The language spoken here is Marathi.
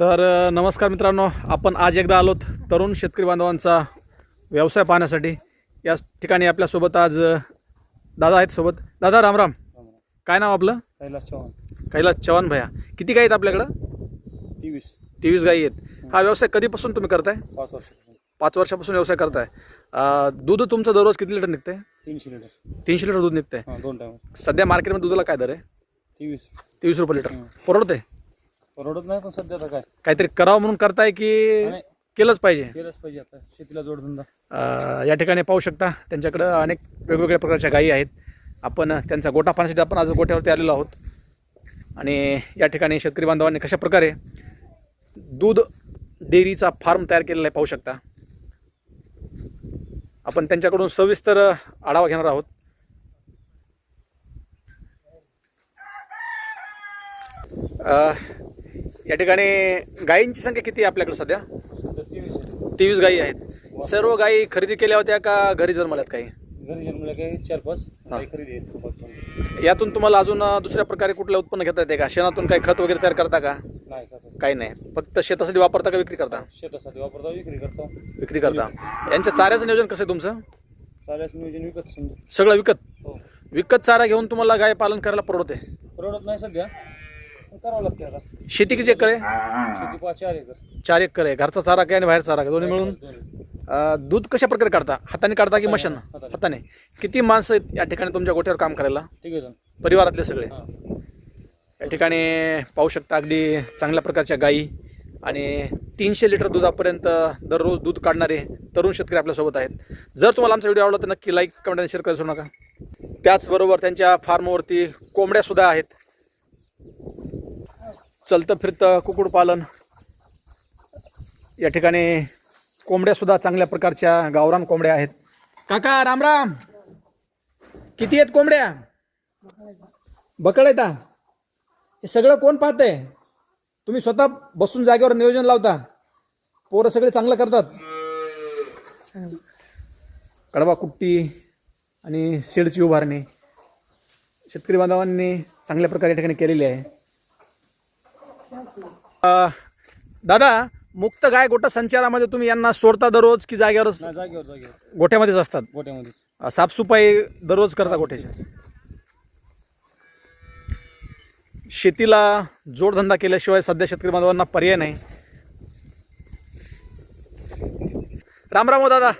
तर नमस्कार मित्रांनो. आपण आज एकदा आलोत तरुण शेतकरी बांधवांचा व्यवसाय पाहण्यासाठी. या ठिकाणी आपल्यासोबत आज दादा आहेत सोबत. दादा रामराम काय नाव आपलं? कैलास चव्हाण. कैलास चव्हाण भैया. किती गाई आहेत आपल्याकडं? तेवीस. तेवीस गाई आहेत. हा व्यवसाय कधीपासून तुम्ही करताय? पाच वर्षापासून. पाच वर्षापासून व्यवसाय करताय. दूध तुमचं दररोज किती लिटर निघतंय? तीनशे लिटर. तीनशे लिटर दूध निघतंय. दोन टाइम सध्या मार्केटमध्ये दुधाला काय दर आहे? तेवीस. तेवीस रुपये लिटर. परवडते परवडत नाही पण सध्या आता काय? काहीतरी करावं म्हणून करताय की नाही, केलंच पाहिजे? केलंच पाहिजे आता. शेतीला जोडधंदा. अ, या ठिकाणी पाहू शकता त्यांच्याकडं अनेक वेगवेगळ्या प्रकारच्या गायी आहेत. आपण त्यांचा गोटा पाहण्यासाठी आपण आज गोट्यावरती आलेलो आहोत. आणि या ठिकाणी शेतकरी बांधवांनी कशा प्रकारे दूध डेअरीचा फार्म तयार केलेला आहे पाहू शकता. आपण त्यांच्याकडून सविस्तर आढावा घेणार आहोत. अ, या ठिकाणी गायींची संख्या किती आहे आपल्याकडे सध्या? तेवीस गायी आहेत. सर्व गायी खरेदी केल्या होत्या का घरी जन्मल्यात काही? घरी जन्मल्या काय चार पाच. काही खरेदी आहेत यातून तुम्हाला अजून दुसऱ्या प्रकारे कुठलं उत्पन्न घेता येते का? शेणातून काही खत वगैरे तयार करता का? नाही काही नाही. फक्त शेतासाठी वापरता का विक्री करता? शेतासाठी वापरता विक्री करतो. विक्री करता. यांच्या चाऱ्याचं नियोजन कसं आहे तुमचं? चाल्याच नियोजन विकत समजा. सगळं विकत? हो. विकत चारा घेऊन तुम्हाला गाय पालन करायला परवडते? परवडत नाही सध्या. करावं लागते आता. शेती किती एकर आहे? शेती चार एकर. चार एकर आहे. घरचा चारा काय आणि बाहेर चारा काय? दोन्ही मिळून? दोन्ही. अं, दूध कशा प्रकारे काढता? हाताने काढता की मशीन? हाताने. हाताने. किती माणसं आहेत या ठिकाणी तुमच्या गोठ्यावर काम करायला? ठीक आहे जण परिवारातले सगळे? हां. या ठिकाणी पाहू शकता अगदी चांगल्या प्रकारच्या गायी आणि तीनशे लिटर दुधापर्यंत दररोज दूध काढणारे तरुण शेतकरी आपल्यासोबत आहेत. जर तुम्हाला आमचा व्हिडिओ आवडला तर नक्की लाईक कमेंट आणि शेअर करायला विसरू नका. त्याचबरोबर त्यांच्या फार्मवरती कोंबड्यासुद्धा आहेत. चलतं फिरतं कुक्कुटपालन. या ठिकाणी कोंबड्यासुद्धा चांगल्या प्रकारच्या गावरान कोंबड्या आहेत. काका रामराम किती आहेत कोंबड्या? बकळ आहेत हे सगळं कोण पाहतंय? तुम्ही स्वतः बसून जागेवर नियोजन लावता. पोरं सगळे चांगलं करतात. कडवा कुट्टी आणि शेडची उभारणी. शेतकरी बांधवांनी चांगल्या प्रकारे या ठिकाणी केलेली आहे. दादा मुक्त गाय गोटा संचारामध्ये तुम्ही यांना सोडता दररोज की जागेवरच? नाही जागेवर जागेवर. गोठ्यामध्येच असतात? गोट्यामध्ये अं, साफसफाई दररोज करता गोठ्याच्या शेतीला जोडधंदा केल्याशिवाय सध्या शेतकरी बांधवांना पर्याय नाही. राम राम हो दादा.